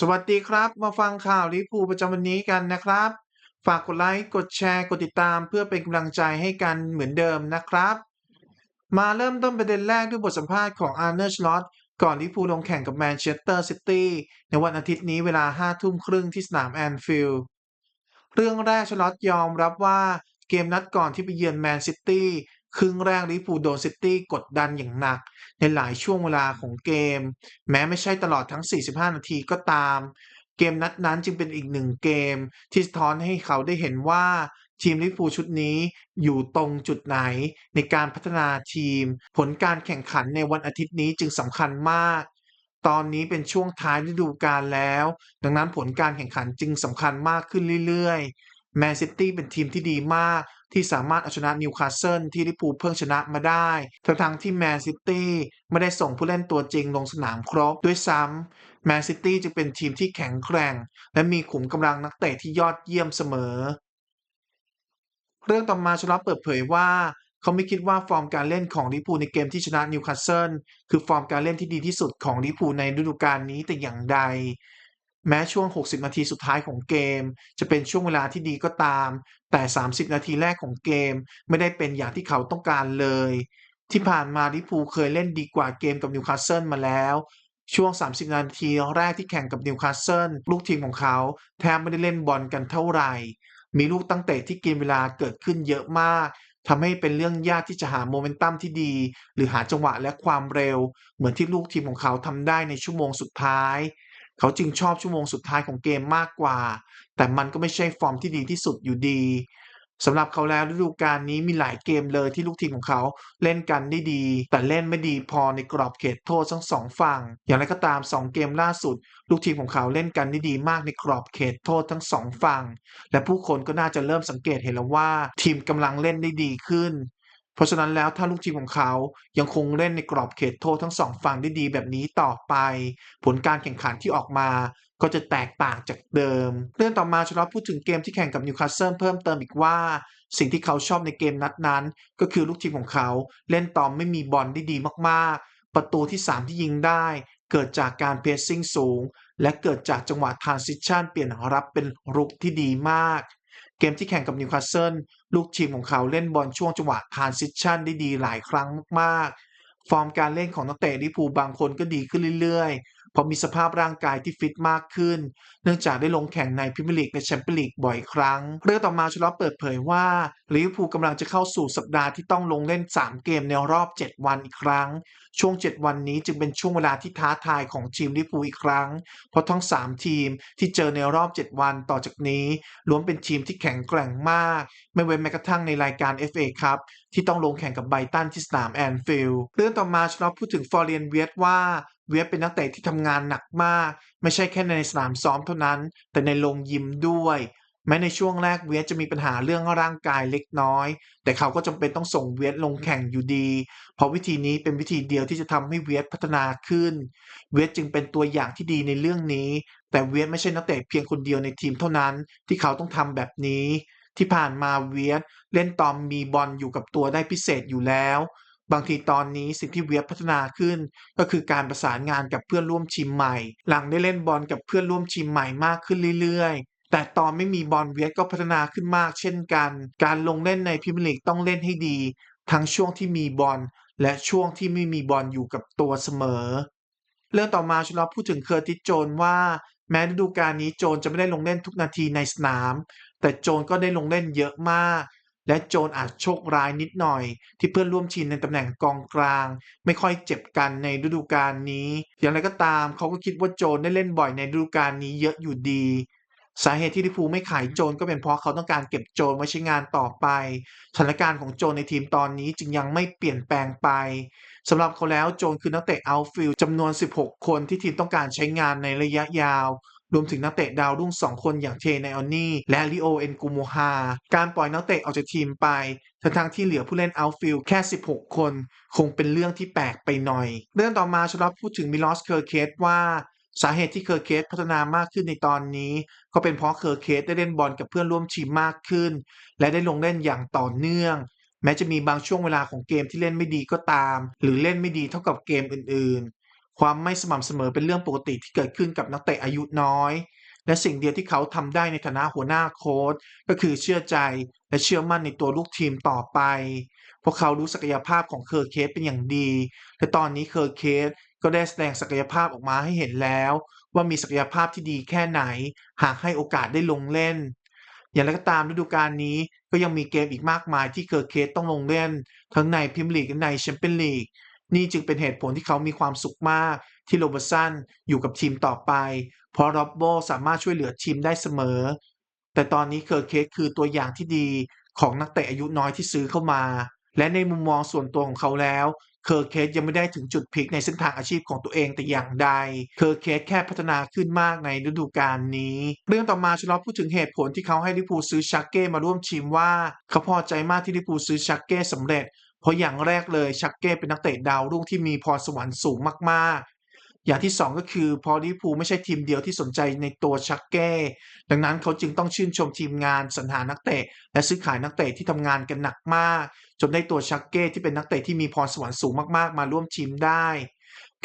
สวัสดีครับ มาฟังข่าวลิพูประจำวันนี้กันนะครับ ฝากกดไลค์กดแชร์กดติดตามเพื่อเป็นกำลังใจให้กันเหมือนเดิมนะครับ มาเริ่มต้นประเด็นแรกด้วยบทสัมภาษณ์ของอาร์เน l สล็อตก่อนลิเวอร์พูลลงแข่งกับแมนเชสเตอร์ซิตี้ในวันอาทิตย์นี้เวลา5ทุ่มครึ่งที่สนามแอนฟิลด์เรื่องแรกชลอตยอมรับว่าเกมนัดก่อนที่ไปเยือนแมนซิตี้ ครึ่งแรกลิเวอร์พูโดนซิตี้กดดันอย่างหนัก ในหลายช่วงเวลาของเกม แม้ไม่ใช่ตลอดทั้ง 45 นาทีก็ตาม เกมนัดนั้นจึงเป็นอีกหนึ่งเกม ที่สะท้อนให้เขาได้เห็นว่าทีมลิเวอร์พูชุดนี้อยู่ตรงจุดไหนในการพัฒนาทีม ผลการแข่งขันในวันอาทิตย์นี้จึงสำคัญมาก ตอนนี้เป็นช่วงท้ายฤดูกาลแล้ว ดังนั้นผลการแข่งขันจึงสำคัญมากขึ้นเรื่อยๆ แมนซิตี้เป็นทีมที่ดีมาก ที่สามารถเอาชนะนิวคาสเซิลที่ลิเวอร์พูเพิ่งชนะมาได้ ทั้งๆที่แมนซิตี้ไม่ได้ส่งผู้เล่นตัวจริงลงสนามครบด้วยซ้ำแมนซิตี้จึงเป็นทีมที่แข็งแกร่ง และมีขุมกำลังนักเตะที่ยอดเยี่ยมเสมอ เรื่องต่อมาชลอตเปิดเผยว่าเขาไม่คิดว่าฟอร์มการเล่นของลิเวอร์พูในเกมที่ชนะนิวคาสเซิลคือฟอร์มการเล่นที่ดีที่สุดของลิเวอร์พูในฤดูกาลนี้แต่อย่างใด แม้ช่วง 60 นาทีสุดท้ายของเกม จะเป็นช่วงเวลาที่ดีก็ตาม แต่ 30 นาทีแรกของเกม ไม่ได้เป็นอย่างที่เขาต้องการเลย ที่ผ่านมาลิพูเคยเล่นดีกว่าเกมกับนิวคาสเซิลมาแล้วช่วง 30 นาทีแรกที่แข่งกับนิวคาสเซิลลูกทีมของเขา แทบไม่ได้เล่นบอลกันเท่าไหร่ มีลูกตั้งเตะที่กินเวลาเกิดขึ้นเยอะมากทำให้เป็นเรื่องยากที่จะหาโมเมนตัมที่ดี หรือหาจังหวะและความเร็ว เหมือนที่ลูกทีมของเขาทำได้ในชั่วโมงสุดท้าย เขาจึงชอบชั่วโมงสุดท้ายของเกมมากกว่า แต่มันก็ไม่ใช่ฟอร์มที่ดีที่สุดอยู่ดีสำหรับเขาแล้วฤดูกาลนี้มีหลายเกมเลยที่ลูกทีมของเขาเล่นกันได้ดี แต่เล่นไม่ดีพอในกรอบเขตโทษทั้งสองฝั่ง อย่างไรก็ตาม 2 เกมล่าสุด ลูกทีมของเขาเล่นกันได้ดีมากในกรอบเขตโทษทั้งสองฝั่ง และผู้คนก็น่าจะเริ่มสังเกตเห็นแล้วว่า ทีมกำลังเล่นได้ดีขึ้น เพราะฉะนั้นแล้วถ้าลูกทีมของเขายังคงเล่นในกรอบเขตโทษทั้งสองฝั่งได้ดีแบบนี้ต่อไป ผลการแข่งขันที่ออกมาก็จะแตกต่างจากเดิม เรื่องต่อมาชลอพูดถึงเกมที่แข่งกับนิวคาสเซิลเพิ่มเติมอีกว่า สิ่งที่เขาชอบในเกมนัดนั้น ก็คือลูกทีมของเขาเล่นตอนไม่มีบอลได้ดีมากๆ ประตูที่ 3 ที่ยิงได้ เกิดจากการเพรสซิ่งสูง และเกิดจากจังหวะทรานซิชันเปลี่ยนรับเป็นรุกที่ดีมาก เกมที่แข่งกับนิวคาสเซิลลูกทีมของเขาเล่นบอลช่วงจังหวะทานซิชันได้ดีหลายครั้งมากๆ ฟอร์มการเล่นของนักเตะลิพูบางคนก็ดีขึ้นเรื่อยๆ เพราะมีสภาพร่างกายที่ฟิตมากขึ้น เนื่องจากได้ลงแข่งในพรีเมียร์ลีกและแชมเปี้ยนลีกบ่อยครั้ง เรื่องต่อมาชลอตเปิดเผยว่าลิเวอร์พูลกำลังจะเข้าสู่สัปดาห์ที่ต้องลงเล่น 3 เกมในรอบ 7 วันอีกครั้ง ช่วง 7 วันนี้จึงเป็นช่วงเวลาที่ท้าทายของทีมลิเวอร์พูลอีกครั้ง เพราะทั้ง 3 ทีมที่เจอในรอบ 7 วันต่อจากนี้ล้วนเป็นทีมที่แข็งแกร่งมาก ไม่เว้นแม้กระทั่งในรายการ FA ครับที่ต้องลงแข่งกับไบตันที่สนามแอนฟิลด์เรื่องต่อมาชลอพูดถึงฟอร์เรียนเวียตว่าเวียเป็นนักเตะที่ทำงานหนักมาก ไม่ใช่แค่ในสนามซ้อมเท่านั้น แต่ในโรงยิมด้วย แม้ในช่วงแรกเวียจะมีปัญหาเรื่องร่างกายเล็กน้อย แต่เขาก็จำเป็นต้องส่งเวียลงแข่งอยู่ดี เพราะวิธีนี้เป็นวิธีเดียวที่จะทำให้เวียพัฒนาขึ้น เวียจึงเป็นตัวอย่างที่ดีในเรื่องนี้ แต่เวียไม่ใช่นักเตะเพียงคนเดียวในทีมเท่านั้น ที่เขาต้องทำแบบนี้ ที่ผ่านมาเวียเล่นตอมมีบอลอยู่กับตัวได้พิเศษอยู่แล้ว บางทีตอนนี้สิ่งที่เวียพัฒนาขึ้น ก็คือการประสานงานกับเพื่อนร่วมทีมใหม่ หลังได้เล่นบอลกับเพื่อนร่วมทีมใหม่มากขึ้นเรื่อยๆ แต่ตอนไม่มีบอลเวียก็พัฒนาขึ้นมากเช่นกัน การลงเล่นในพรีเมียร์ลีกต้องเล่นให้ดี ทั้งช่วงที่มีบอลและช่วงที่ไม่มีบอลอยู่กับตัวเสมอ เรื่องต่อมาชลอพูดถึงเคอร์ติสโจนว่า แม้ฤดูกาลนี้โจนจะไม่ได้ลงเล่นทุกนาทีในสนาม แต่โจนก็ได้ลงเล่นเยอะมาก และโจนอาจโชคร้ายนิดหน่อย ที่เพื่อนร่วมทีมในตำแหน่งกองกลาง ไม่ค่อยเจ็บกันในฤดูกาลนี้ อย่างไรก็ตามเขาก็คิดว่าโจนได้เล่นบ่อยในฤดูกาลนี้เยอะอยู่ดี สาเหตุที่ลิฟูไม่ขายโจนก็เป็นเพราะเขาต้องการเก็บโจนไว้ใช้งานต่อไป สถานการณ์ของโจนในทีมตอนนี้จึงยังไม่เปลี่ยนแปลงไปสำหรับเขาแล้วโจนคือนักเตะเอาฟิลจำนวน 16 คนที่ทีมต้องการใช้งานในระยะยาว รวมถึงนักเตะดาวรุ่งสองคนอย่างเทเนออนนี่และลิโอเอ็นกูโมฮาการปล่อยนักเตะออกจากทีมไปทั้งที่เหลือผู้เล่นเอาฟิลแค่ 16 คน คงเป็นเรื่องที่แปลกไปหน่อย เรื่องต่อมาชลอพูดถึงมิลอสเคอร์เคสว่า สาเหตุที่เคอร์เคสพัฒนามากขึ้นในตอนนี้ ก็เป็นเพราะเคอร์เคสได้เล่นบอลกับเพื่อนร่วมทีมมากขึ้น และได้ลงเล่นอย่างต่อเนื่อง แม้จะมีบางช่วงเวลาของเกมที่เล่นไม่ดีก็ตาม หรือเล่นไม่ดีเท่ากับเกมอื่นๆ ความไม่สม่ำเสมอเป็นเรื่องปกติที่เกิดขึ้นกับนักเตะอายุน้อย และสิ่งเดียวที่เขาทำได้ในฐานะหัวหน้าโค้ชก็คือเชื่อใจและเชื่อมั่นในตัวลูกทีมต่อไปเพราะเขารู้ศักยภาพของเคอร์เคสเป็นอย่างดี และตอนนี้เคอร์เคส ก็ได้แสดงศักยภาพออกมาให้เห็นแล้ว ว่ามีศักยภาพที่ดีแค่ไหน หากให้โอกาสได้ลงเล่น อย่างไรก็ตามฤดูกาลนี้ก็ยังมีเกมอีกมากมายที่เคอร์เคสต้องลงเล่น ทั้งในพรีเมียร์ลีกและในแชมเปี้ยนลีกนี่จึงเป็นเหตุผลที่เขามีความสุขมาก ที่โรเบอร์สันอยู่กับทีมต่อไป เพราะร็อบโบสามารถช่วยเหลือทีมได้เสมอ แต่ตอนนี้เคอร์เคสคือตัวอย่างที่ดีของนักเตะอายุน้อยที่ซื้อเข้ามา และในมุมมองส่วนตัวของเขาแล้ว เคอร์เคสยังไม่ได้ถึงจุดพลิกในเส้นทางอาชีพของตัวเองแต่อย่างใด เคอร์เคสแค่พัฒนาขึ้นมากในฤดูกาลนี้ เรื่องต่อมาชลอพูดถึงเหตุผลที่เขาให้ลิเวอร์พูซื้อชักเก้มาร่วมทีมว่า เขาพอใจมากที่ลิเวอร์พูซื้อชักเก้สำเร็จ เพราะอย่างแรกเลยชักเก้เป็นนักเตะดาวรุ่งที่มีพรสวรรค์สูงมากๆอย่างที่สองก็คือพอลิพูไม่ใช่ทีมเดียวที่สนใจในตัวชักเก้ ดังนั้นเขาจึงต้องชื่นชมทีมงานสรรหานักเตะ และซื้อขายนักเตะที่ทำงานกันหนักมาก จนได้ตัวชักเก้ที่เป็นนักเตะที่มีพรสวรรค์สูงมากๆ มาร่วมทีมได้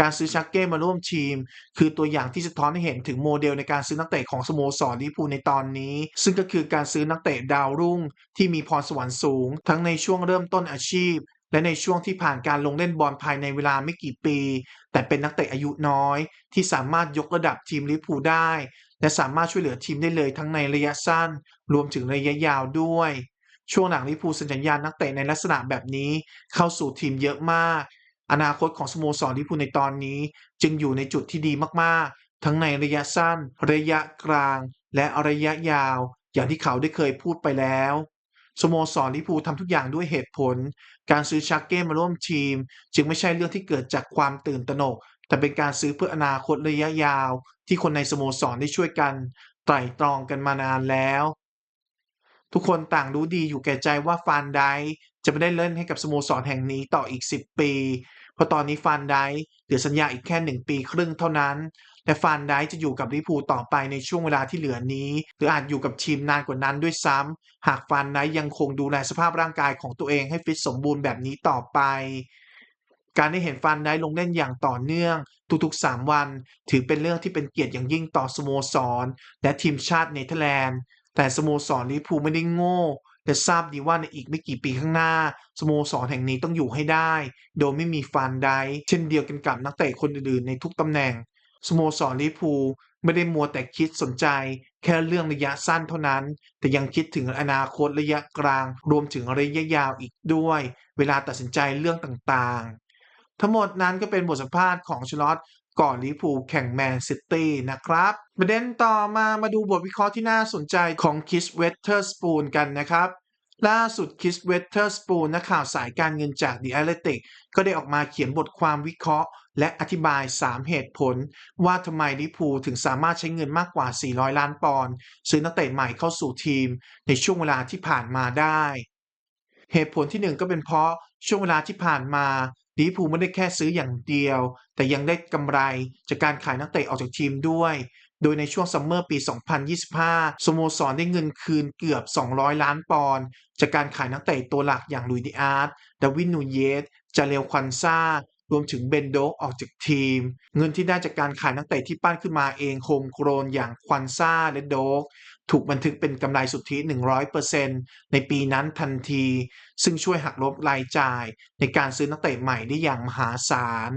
การซื้อชักเก้มาร่วมทีม คือตัวอย่างที่สะท้อนให้เห็นถึงโมเดลในการซื้อนักเตะของสโมสรลิเวอร์พูในตอนนี้ ซึ่งก็คือการซื้อนักเตะดาวรุ่ง ที่มีพรสวรรค์สูง ทั้งในช่วงเริ่มต้นอาชีพ และในช่วงที่ผ่านการลงเล่นบอลภายในเวลาไม่กี่ปี แต่เป็นนักเตะอายุน้อย ที่สามารถยกระดับทีมลิเวอร์พูได้ และสามารถช่วยเหลือทีมได้เลยทั้งในระยะสั้น รวมถึงระยะยาวด้วย ช่วงหลังลิเวอร์พูลเซ็นสัญญานักเตะในลักษณะแบบนี้เข้าสู่ทีมเยอะมาก อนาคตของสโมสรลิพูในตอนนี้ จึงอยู่ในจุดที่ดีมากๆ ทั้งในระยะสั้น ระยะกลาง และระยะยาว อย่างที่เขาได้เคยพูดไปแล้วสโมสรลิพูทำทุกอย่างด้วยเหตุผล การซื้อชักเก้มาร่วมทีม จึงไม่ใช่เรื่องที่เกิดจากความตื่นตระหนก แต่เป็นการซื้อเพื่ออนาคตระยะยาว ที่คนในสโมสรได้ช่วยกันไตร่ตรองกันมานานแล้ว ทุกคนต่างรู้ดีอยู่แก่ใจว่าฟานไดจะไม่ได้เล่นให้กับสโมสรแห่งนี้ต่ออีก 10 ปี เพราะตอนนี้ฟานไดเหลือสัญญาอีกแค่ 1 ปีครึ่งเท่านั้น และฟานไดจะอยู่กับลิพูต่อไปในช่วงเวลาที่เหลือนี้ หรืออาจอยู่กับทีมนานกว่านั้นด้วยซ้ำหากฟานไดยังคงดูแลสภาพร่างกายของตัวเองให้ฟิตสมบูรณ์แบบนี้ต่อไป การได้เห็นฟานไดลงเล่นอย่างต่อเนื่อง ทุกๆ 3 วัน ถือเป็นเรื่องที่เป็นเกียรติอย่างยิ่งต่อสโมสร และทีมชาติเนเธอร์แลนด์ แต่สโมสรลิเวอร์พูลไม่ได้โง่ และทราบดีว่าในอีกไม่กี่ปีข้างหน้า สโมสรแห่งนี้ต้องอยู่ให้ได้ โดยไม่มีฟานไดเช่นเดียวกันกับนักเตะคนอื่นๆในทุกตำแหน่งสโมสรลิเวอร์พูลไม่ได้มัวแต่คิดสนใจ แค่เรื่องระยะสั้นเท่านั้น แต่ยังคิดถึงอนาคตระยะกลาง รวมถึงระยะยาวอีกด้วย เวลาตัดสินใจเรื่องต่างๆ ทั้งหมดนั้นก็เป็นบทสัมภาษณ์ของชลอต ก่อนลิพูแข่งแมนซิตี้นะครับ ประเด็นต่อมามาดูบทวิเคราะห์ที่น่าสนใจของคิสเวสเทอร์สปูนกันนะครับล่าสุดคิสเวสเทอร์สปูนนักข่าวสายการเงินจาก The Athletic ก็ได้ออกมาเขียนบทความวิเคราะห์ และอธิบาย 3 เหตุผล ว่าทำไมลิพูถึงสามารถใช้เงินมากกว่า 400 ล้านปอนด์ซื้อนักเตะใหม่เข้าสู่ทีม ในช่วงเวลาที่ผ่านมาได้ เหตุผลที่ 1 ก็เป็นเพราะช่วงเวลาที่ผ่านมา ลิเวอร์พูลไม่ได้แค่ซื้ออย่างเดียว แต่ยังได้กำไรจากการขายนักเตะออกจากทีมด้วย โดยในช่วงซัมเมอร์ปี 2025 สโมสรได้เงินคืนเกือบ 200 ล้านปอนด์จากการขายนักเตะตัวหลักอย่างลุยดิอาร์ตดาวินนูเยสจาเรลควันซารวมถึงเบนโดกออกจากทีม เงินที่ได้จากการขายนักเตะที่ปั้นขึ้นมาเองโฮมโกรนอย่างควันซาและโดก ถูกบันทึกเป็นกำไรสุทธิ 100%ในปีนั้นทันที ซึ่งช่วยหักลบรายจ่ายในการซื้อนักเตะใหม่ได้อย่างมหาศาล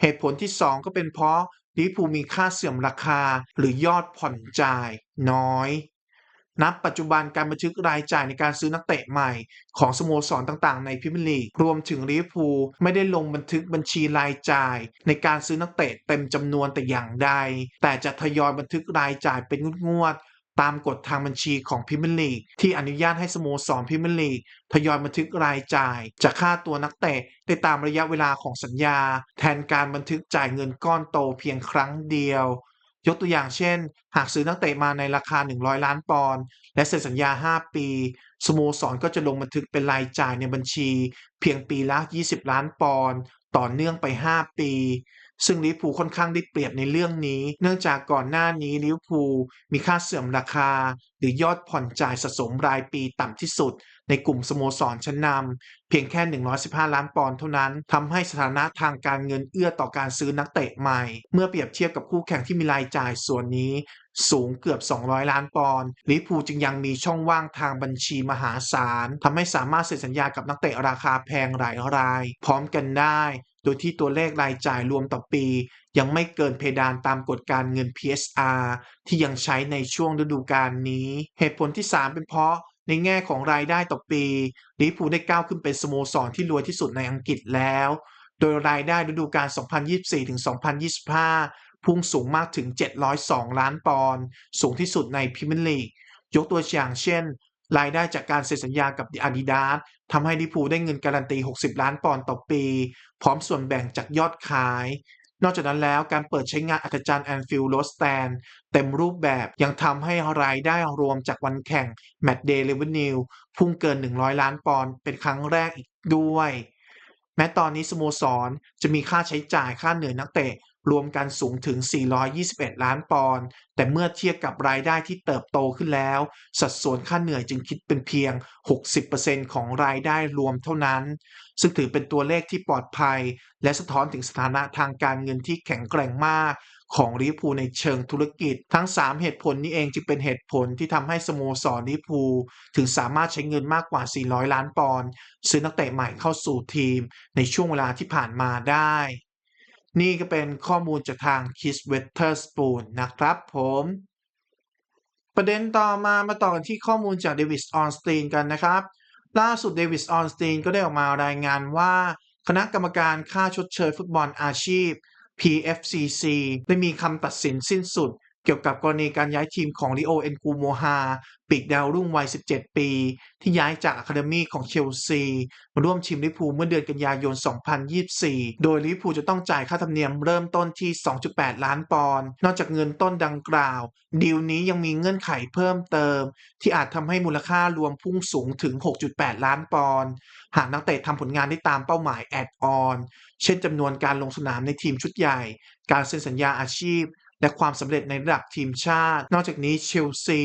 เหตุผลที่ 2 ก็เป็นเพราะลิฟท์พูมีค่าเสื่อมราคาหรือยอดผ่อนจ่ายน้อยนับปัจจุบันการบันทึกรายจ่ายในการซื้อนักเตะใหม่ของสโมสรต่างๆ ในพรีเมียร์ลีกรวมถึงลิเวอร์พูลไม่ได้ลงบันทึกบัญชีรายจ่าย ในการซื้อนักเตะเต็มจำนวนแต่อย่างใด แต่จะทยอยบันทึกรายจ่ายเป็นงวดๆ ตามกฎทางบัญชีของพรีเมียร์ลีกที่อนุญาตให้สโมสรพรีเมียร์ลีกทยอยบันทึกรายจ่าย จากค่าตัวนักเตะได้ตามระยะเวลาของสัญญา แทนการบันทึกจ่ายเงินก้อนโตเพียงครั้งเดียว ยกตัวอย่างเช่น หากซื้อนักเตะมาในราคา 100 ล้านปอนด์และเซ็นสัญญา 5 ปี สโมสรก็จะลงบันทึกเป็นรายจ่ายในบัญชี เพียงปีละ 20 ล้านปอนด์ต่อเนื่องไป 5 ปี ซึ่งลิเวอร์พูลค่อนข้างได้เปรียบในเรื่องนี้ เนื่องจากก่อนหน้านี้ลิเวอร์พูลมีค่าเสื่อมราคา หรือยอดผ่อนจ่ายสะสมรายปีต่ำที่สุด ในกลุ่มสโมสรชั้นนำเพียงแค่ 115 ล้านปอนด์เท่านั้นทำให้สถานะทางการเงินเอื้อต่อการซื้อนักเตะใหม่ เมื่อเปรียบเทียบกับคู่แข่งที่มีรายจ่ายส่วนนี้สูงเกือบ 200 ล้านปอนด์ลิเวอร์พูจึงยังมีช่องว่างทางบัญชีมหาศาลทำให้สามารถเซ็นสัญญากับนักเตะราคาแพงหลายราย พร้อมกันได้ โดยที่ตัวเลขรายจ่ายรวมต่อปี ยังไม่เกินเพดานตามกฎการเงิน PSR ที่ยังใช้ในช่วงฤดูกาลนี้ เหตุผลที่ 3 เป็นเพราะในแง่ของรายได้ต่อปีลิเวอร์พูได้ก้าวขึ้นเป็นสโมสรที่รวยที่สุดในอังกฤษแล้ว โดยรายได้ฤดูกาล 2024-2025 พุ่งสูงมากถึง 702 ล้านปอนด์สูงที่สุดในพรีเมียร์ลีกยกตัวอย่างเช่น รายได้จากการเซ็นสัญญากับ Adidas ทำให้ลิพูได้เงินการันตี 60 ล้านปอนด์ต่อปี พร้อมส่วนแบ่งจากยอดขาย นอกจากนั้นแล้วการเปิดใช้งานอัศจรรย์แอนฟิลด์โรสแตนเต็มรูปแบบยังทำให้รายได้รวมจากวันแข่ง Match Day Revenue พุ่งเกิน 100 ล้านปอนด์เป็นครั้งแรกอีกด้วย แม้ตอนนี้สโมสรจะมีค่าใช้จ่ายค่าเหนื่อยนักเตะ รวมกันสูงถึง 421 ล้านปอนด์ แต่เมื่อเทียบกับรายได้ที่เติบโตขึ้นแล้ว สัดส่วนค่าเหนื่อยจึงคิดเป็นเพียง 60%ของรายได้รวมเท่านั้น ซึ่งถือเป็นตัวเลขที่ปลอดภัย และสะท้อนถึงสถานะทางการเงินที่แข็งแกร่งมาก ของลิพูในเชิงธุรกิจ ทั้ง 3 เหตุผลนี้เองจึงเป็นเหตุผลที่ทำให้สโมสรลิพูถึงสามารถใช้เงินมากกว่า 400 ล้านปอนด์ซื้อนักเตะใหม่เข้าสู่ทีม ในช่วงเวลาที่ผ่านมาได้ นี่ก็เป็นข้อมูลจากทาง Kiss w e t t e r s p o o n นะครับผม ประเด็นต่อมามาต่อกันที่ข้อมูลจากเดวิสออนสตีนกันนะครับ ล่าสุดเดวิสออนสตีนก็ได้ออกมารายงานว่า คณะกรรมการค่าชดเชยฟุตบอลอาชีพ PFCC ได้มีคำตัดสินสิ้นสุด เกี่ยวกับกรณีการย้ายทีมของลิโอเอนกูโมฮาปีกดาวรุ่งวัย 17 ปี ที่ย้ายจากอะคาเดมีของเชลซี มาร่วมทีมลิพูเมื่อเดือนกันยายน 2024 โดยลิพูจะต้องจ่ายค่าธรรมเนียมเริ่มต้นที่ 2.8 ล้านปอนด์นอกจากเงินต้นดังกล่าว ดีลนี้ยังมีเงื่อนไขเพิ่มเติม ที่อาจทำให้มูลค่ารวมพุ่งสูงถึง 6.8 ล้านปอนด์หากนักเตะทำผลงานได้ตามเป้าหมายแอดออน เช่นจำนวนการลงสนามในทีมชุดใหญ่ การเซ็นสัญญาอาชีพ และความสำเร็จในระดับทีมชาติ นอกจากนี้เชลซี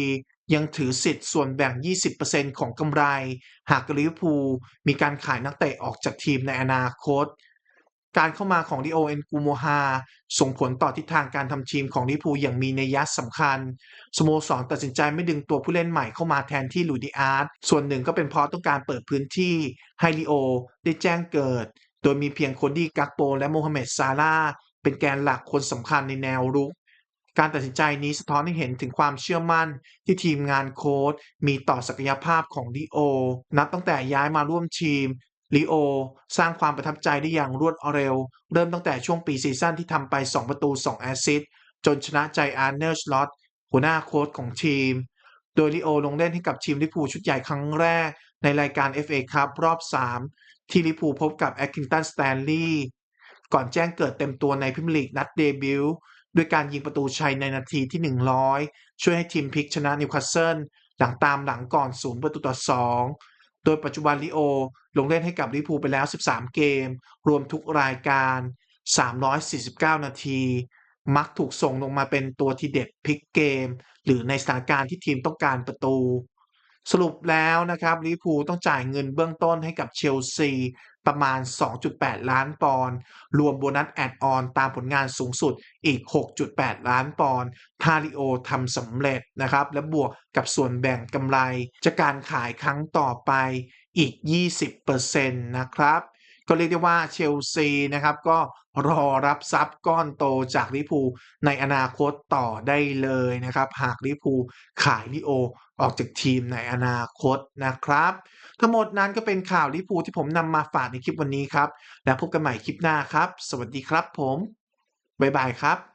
ยังถือสิทธิ์ส่วนแบ่ง 20%ของกำไร หากลิเวอร์พูลมีการขายนักเตะออกจากทีมในอนาคต การเข้ามาของดิโอเอ็นกูโมฮาส่งผลต่อทิศทางการทำทีมของลิเวอร์พูลอย่างมีนัยยะสำคัญ สโมสรตัดสินใจไม่ดึงตัวผู้เล่นใหม่เข้ามาแทนที่ลูดิอาร์ตส่วนหนึ่งก็เป็นเพราะต้องการเปิดพื้นที่ให้ลิโอได้แจ้งเกิด โดยมีเพียงโคดี้กักโปและโมฮัมเหม็ดซาลาเป็นแกนหลักคนสำคัญในแนวรุก การตัดสินใจนี้สะท้อนให้เห็นถึงความเชื่อมั่นที่ทีมงานโค้ชมีต่อศักยภาพของลิโอ นับตั้งแต่ย้ายมาร่วมทีมลิโอ สร้างความประทับใจได้อย่างรวดเร็ว เริ่มตั้งแต่ช่วงปีซีซั่นที่ทำไป 2 ประตู 2 แอสซิสต์จนชนะใจอาร์เนอร์ชลอตหัวหน้าโค้ชของทีม โดยลิโอลงเล่นให้กับทีมลิเวอร์พูชุดใหญ่ครั้งแรก ในรายการ FA ครับรอบ 3 ที่ลิเวอร์พูพบกับแอคคิงตันสแตนลีย์ก่อนแจ้งเกิดเต็มตัวในพรีเมียร์ลีกนัดเดบิวต์ ด้วยการยิงประตูชัยในนาทีที่ 100 ช่วยให้ทีมพลิกชนะนิวคาสเซิลหลังตามหลังก่อน0ประตูต่อ 2 โดยปัจจุบันลิโอ ลงเล่นให้กับลิพูไปแล้ว 13 เกม รวมทุกรายการ 349 นาที มักถูกส่งลงมาเป็นตัวทีเด็ดพลิกเกม หรือในสถานการณ์ที่ทีมต้องการประตู สรุปแล้วนะครับลิฟว์ต้องจ่ายเงินเบื้องต้นให้กับเชลซีประมาณ 2.8 ล้านปอนด์รวมโบนัสแอดออนตามผลงานสูงสุดอีก 6.8 ล้านปอนด์ทาลิโอทำสำเร็จนะครับ และบวกกับส่วนแบ่งกำไรจากการขายครั้งต่อไปอีก 20%นะครับ ก็เรียกได้ว่าเชลซีนะครับก็รอรับทรัพย์ก้อนโตจากลิพูในอนาคตต่อได้เลยนะครับ หากลิพูขายลิโอออกจากทีมในอนาคตนะครับ ทั้งหมดนั้นก็เป็นข่าวลิพูที่ผมนำมาฝากในคลิปวันนี้ครับ แล้วพบกันใหม่คลิปหน้าครับ สวัสดีครับผม บ๊ายบายครับ